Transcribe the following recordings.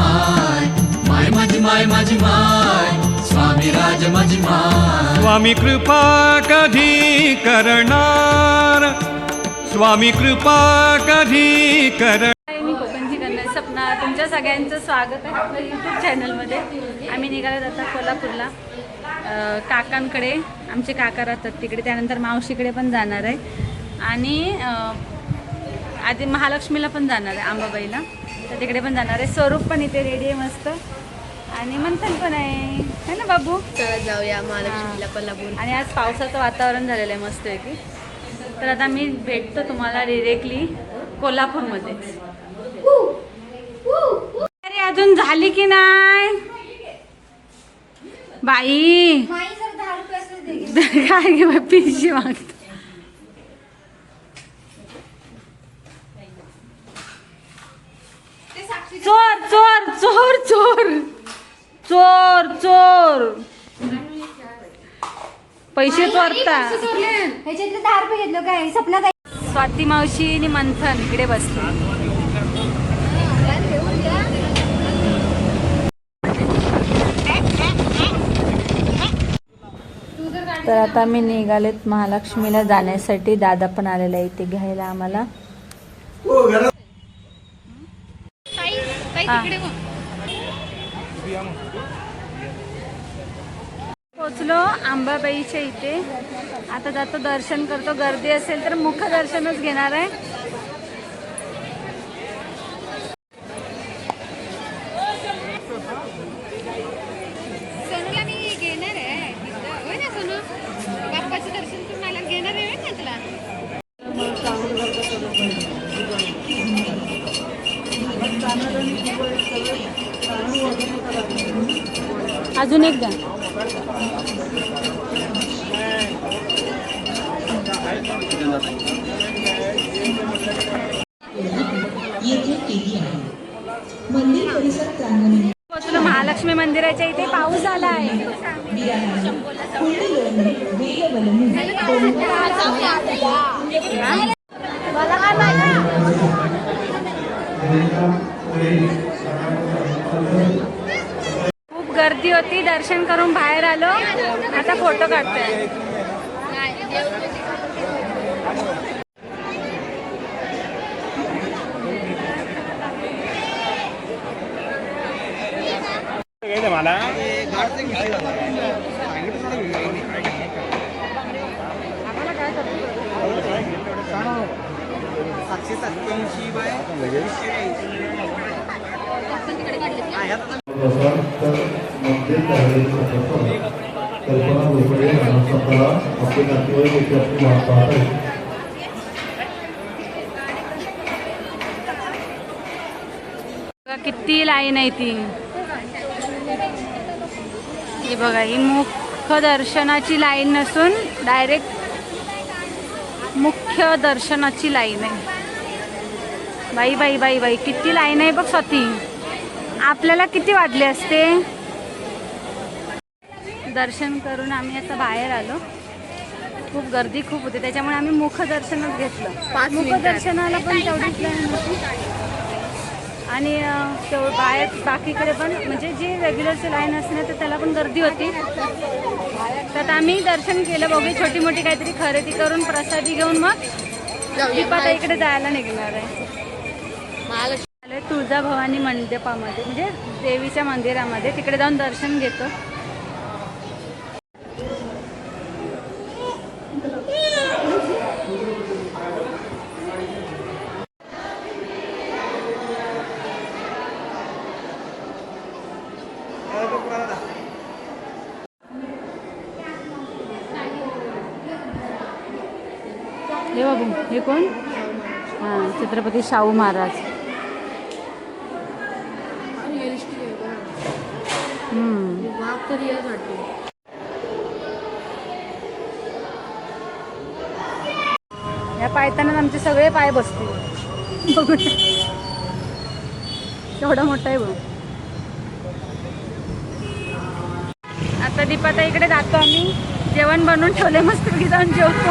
माय माय माझी माय माझी माय स्वामी राज माझी माय. स्वामी कृपा कधी करणार? स्वामी कृपा कधी कर हाय, मी कोकणची कन्या सपना तुमच्या सगळ्यांचं स्वागत आहे आपल्या यूट्यूब चॅनलमध्ये आम्ही निघाले जातात कोल्हापूरला. अं, काकांकडे आमचे काका राहतात तिकडे त्यानंतर मावशीकडे पण जाणार आहे. आणि अं, आधी महालक्ष्मीला पण जाणार आहे आंबाबाईला. तर तिकडे पण जाणार आहे. स्वरूप पण इथे रेडी आहे मस्त. आणि मंथन पण आहे. है ना बाबू? चला जाऊया महालक्ष्मीला कोल्हापूर आणि आज पावसाचं वातावरण झालेलं आहे मस्तपैकी तर आता मी भेटतो तुम्हाला डिरेक्टली कोल्हापूरमध्ये. अरे अजून झाली की नाही? बाई. काय घे बाई, पिशवी मागतो. चोर चोर चोर चोर. चोर चोर. पैसे चोरता. ह्याच्यातले दहा रुपये घेतलं काय? सपना काय? स्वाती मावशी आणि मंथन इकडे बसते तर आता मी निघालेत महालक्ष्मीला जाण्यासाठी. दादा पण आलेला आहे इथे घ्यायला आम्हाला. हा. पोचलो आंबाबाईच्या इथे. आता जातो दर्शन करतो. गर्दी असेल तर मुख दर्शनच घेणार आहे. घेणार आहे. दर्शन घेणार ना तुला? अजून एक द्या महालक्ष्मी मंदिराच्या इथे पाऊस आला आहे. खूप गर्दी होती दर्शन करून बाहेर आलो. आता फोटो काढतोय. प्रसार तर कल्पना आपले नातेवाईक आपली वाट पाहत बघा किती लाईन आहे ती. हे बघा ही मुख्य दर्शनाची लाईन नसून डायरेक्ट मुख्य दर्शनाची लाईन आहे. बाई बाई बाई बाई किती लाईन आहे बघ स्वाती. आपल्याला किती वाजले असते? दर्शन करून आम्ही आता बाहेर आलो. खूप गर्दी खूप होती त्याच्यामुळे आम्ही मुखदर्शनच घेतलं. मुखदर्शनाला पण तेवढीच लाईन होती आणि तेव बाहेर बाकीकडे पण म्हणजे जी रेग्युलरची लाईन असते ना तर त्याला पण गर्दी होती. तर आता आम्ही दर्शन केलं बघू छोटी मोठी काहीतरी खरेदी करून प्रसादी घेऊन मग दीपाता इकडे जायला निघणार आहे. महालक्ष्मी तुळजाभवानी मंडपामध्ये म्हणजे देवीच्या मंदिरामध्ये. तिकडे जाऊन दर्शन घेतो. हे बाबू हे कोण? हां छत्रपती शाहू महाराज. वाटते या पायताना आमचे सगळे पाय बसतील. बघू एवढा मोठा आहे भाऊ आता दीपाता इकडे जातो आम्ही. जेवण बनवून ठेवले मस्त जाऊन जेवतो.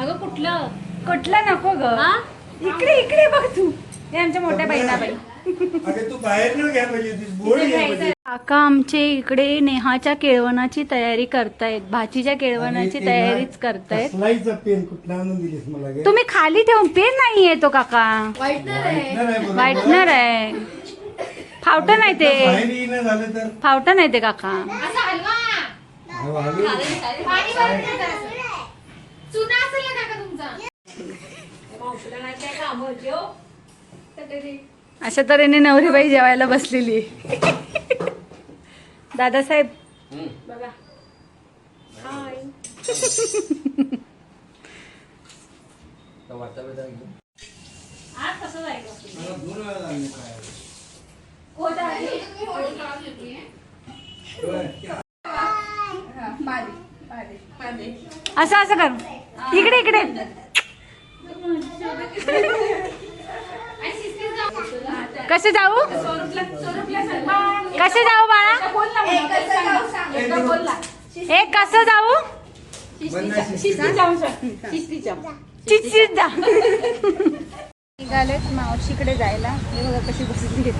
अगं कुठलं? कुठलं नको ग. इकडे इकडे बघ तू. हे आमच्या मोठ्या बहिणाबाई. अगं तू बाहेर न घ्या पाहिजे होतीस बोर्ड घ्या पाहिजे काका आमचे इकडे नेहाच्या केळवणाची तयारी करतायत. भाचीच्या केळवणाची तयारीच करतायत. कसलाईचा पेन कुठला आणून दिलीस मला गे? तुम्ही खाली ठेवून पेन नाही येतो काका. व्हाईटनर आहे. बरोबर. व्हाईटनर आहे. फावटं नाही ते. बाहेर येणं झालं तर? फावटं नाही ते काका. असं हलवा. पाणी. चुना असेल ना काका तुमचा. अशा तऱ्हेने नवरीबाई जेवायला बसलेली. दादासाहेब. बघा. आज कसं जायचं? असं असं कर. इकडे इकडे. कसे जाऊ? कसे जाऊ बाळा? हे कसं जाऊ? निघालेत मावशीकडे जायला. हे बघा कशी बसली.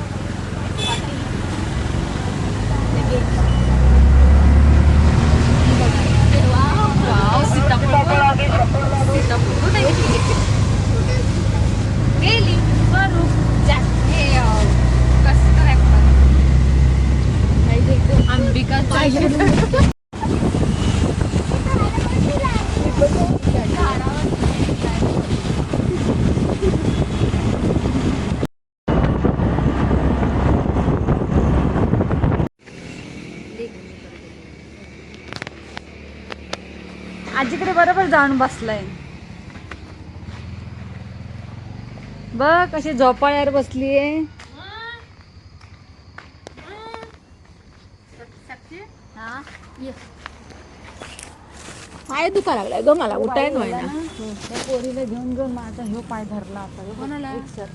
बरोबर जाऊन बसलाय. बघ कशी झोपाळ्यावर बसलीये. पाय दुखा लागलाय ग मला उठाय त्या पोरीला घेऊन घेऊन माझा ह्यो पाय धरला आता. एकसर.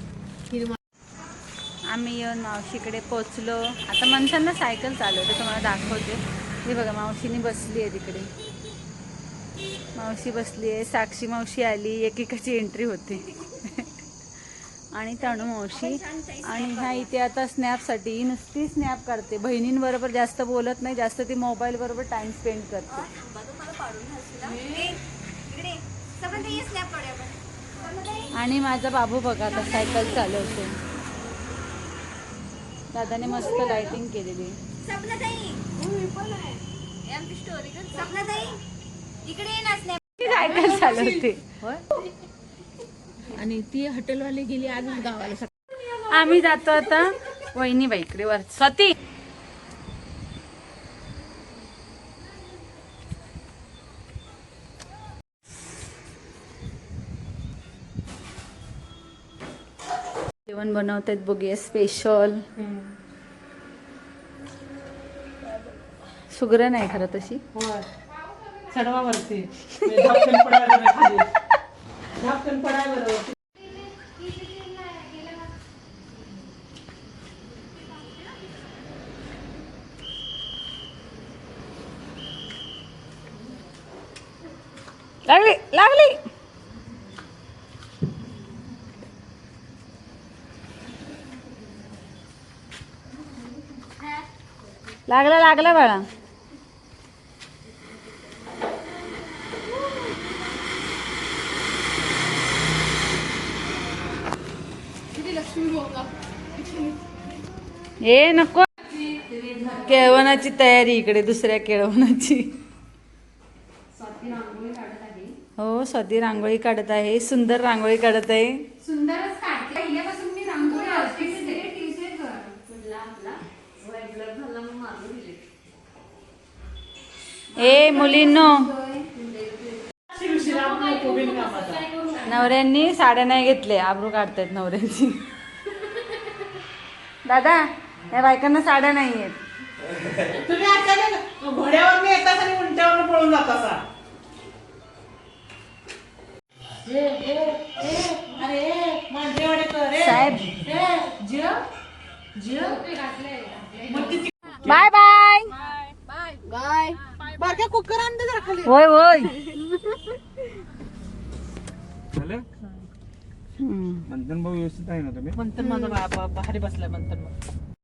आम्ही येऊन मावशीकडे पोचलो आता माणसांना सायकल चालवते तुम्हाला दाखवते. हे बघा मावशीने बसली आहे तिकडे. मावशी बसली आहे साक्षी मावशी आली एकेकाची एंट्री होते. आणि ताणू मावशी. आणि ह्या इथे आता स्नॅपसाठी ही नुसती स्नॅप करते बहिणींबरोबर जास्त बोलत नाही जास्त ती मोबाईल बरोबर टाइम स्पेंड करते. आणि माझा बाबू बघा आता सायकल चालवतो दादाने मस्त लाइटिंग केलेली. ती सायकल चालवते आणि ती हॉटेलवाली गेली आज गावाला. आम्ही जातो आता वहिनीबाईकडे वर. स्वती! जेवण बनवतात बघूया स्पेशल सुग्र नाही खरं तशी? चढवावरती. म्हणजे पडायला खाली. पडायला लागली लागली. लागला लागला बाळा. हे नको. केळवणाची तयारी इकडे दुसऱ्या केळवणाची. हो स्वाती रांगोळी काढत आहे सुंदर रांगोळी काढत आहे. ए मुलींनो. नवऱ्यांनी साड्या नाही घेतले आबरू काढतायत नवऱ्यांची. दादा या बायकांना साड्या नाही आहेत तुम्ही अचानक घोड्यावर येतास आणि उंट्यावर पळून जातासा. ए, ए, ए, अरे ए, मांजरेवाडे कर, ए. साहेब. ए, जिया, जिया. मग किती- बाय बाय. बारक्या कुकर आणते जरा खाली. होय होय. मंथन भाऊ व्यवस्थित आहे ना तुम्ही? मंथन माझा बा- बा- भारी बसलाय मंथन मग